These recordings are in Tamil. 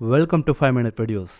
Welcome to five minute videos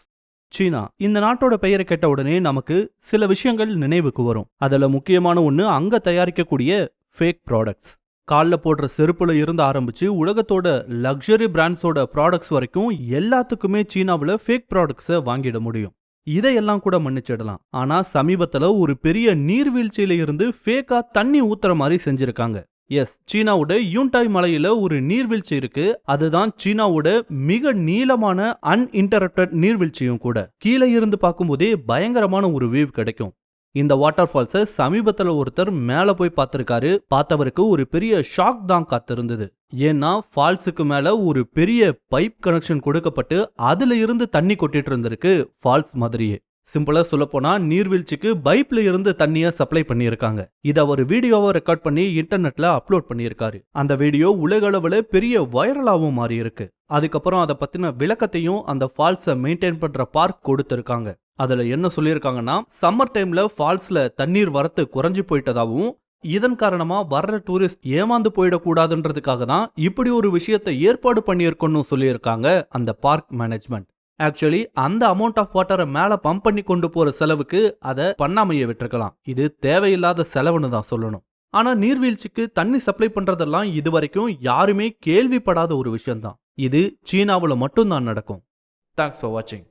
China இந்த நாட்டோட பெயரை கேட்ட உடனே நமக்கு சில விஷயங்கள் நினைவுக்கு வரும். அதுல முக்கியமான ஒன்று அங்க தயாரிக்கக்கூடிய ஃபேக் ப்ராடக்ட்ஸ் காலில் போடுற செருப்புல இருந்து ஆரம்பிச்சு உலகத்தோட லக்ஸரி பிராண்ட்ஸோட ப்ராடக்ட்ஸ் வரைக்கும் எல்லாத்துக்குமே சீனாவில் ஃபேக் ப்ராடக்ட்ஸை வாங்கிட முடியும். இதையெல்லாம் கூட மன்னிச்சிடலாம். ஆனா சமீபத்துல ஒரு பெரிய நீர்வீழ்ச்சியில இருந்து ஃபேக்கா தண்ணி ஊத்துற மாதிரி செஞ்சிருக்காங்க. எஸ் சீனாவோட யூன்டாய் மலையில ஒரு நீர்வீழ்ச்சி இருக்கு. அதுதான் சீனாவோட மிக நீளமான அன்இன்டரப்டட் நீர்வீழ்ச்சியும் கூட. கீழே இருந்து பார்க்கும்போதே பயங்கரமான ஒரு வியூ கிடைக்கும். இந்த வாட்டர் ஃபால்ஸை சமீபத்தில் ஒருத்தர் மேலே போய் பார்த்துருக்காரு. பார்த்தவருக்கு ஒரு பெரிய ஷாக் தான் காத்திருந்தது. ஏன்னா ஃபால்ஸுக்கு மேலே ஒரு பெரிய பைப் கனெக்ஷன் கொடுக்கப்பட்டு அதுல இருந்து தண்ணி கொட்டிட்டு இருந்திருக்கு ஃபால்ஸ் மாதிரியே. சிம்பிளா சொல்லப்போனா நீர்வீழ்ச்சிக்கு பைப்ல இருந்து தண்ணியை சப்ளை பண்ணியிருக்காங்க. இத அவர் வீடியோவை ரெக்கார்ட் பண்ணி இன்டர்நெட்ல அப்லோட் பண்ணியிருக்காரு. அந்த வீடியோ உலக அளவுல பெரிய வைரலாவும் மாறி இருக்கு அதுக்கப்புறம் அதை பத்தின விளக்கத்தையும் அந்த ஃபால்ஸை மெயின்டைன் பண்ற பார்க் கொடுத்திருக்காங்க. அதுல என்ன சொல்லியிருக்காங்கன்னா சம்மர் டைம்ல ஃபால்ஸ்ல தண்ணீர் வரத்து குறைஞ்சு போயிட்டதாகவும் இதன் காரணமா வர்ற டூரிஸ்ட் ஏமாந்து போயிடக்கூடாதுன்றதுக்காக தான் இப்படி ஒரு விஷயத்தை ஏற்பாடு பண்ணியிருக்கோன்னு சொல்லியிருக்காங்க அந்த பார்க் மேனேஜ்மெண்ட். ஆக்சுவலி அந்த அமௌண்ட் ஆஃப் வாட்டரை மேலே பம்ப் பண்ணி கொண்டு போகிற செலவுக்கு அதை பண்ணாமையே விட்டுருக்கலாம். இது தேவையில்லாத செலவுன்னு தான் சொல்லணும். ஆனால் நீர்வீழ்ச்சிக்கு தண்ணி சப்ளை பண்றதெல்லாம் இது வரைக்கும் யாருமே கேள்விப்படாத ஒரு விஷயம்தான். இது சீனாவில் மட்டும்தான் நடக்கும். தேங்க்ஸ் ஃபார் வாட்சிங்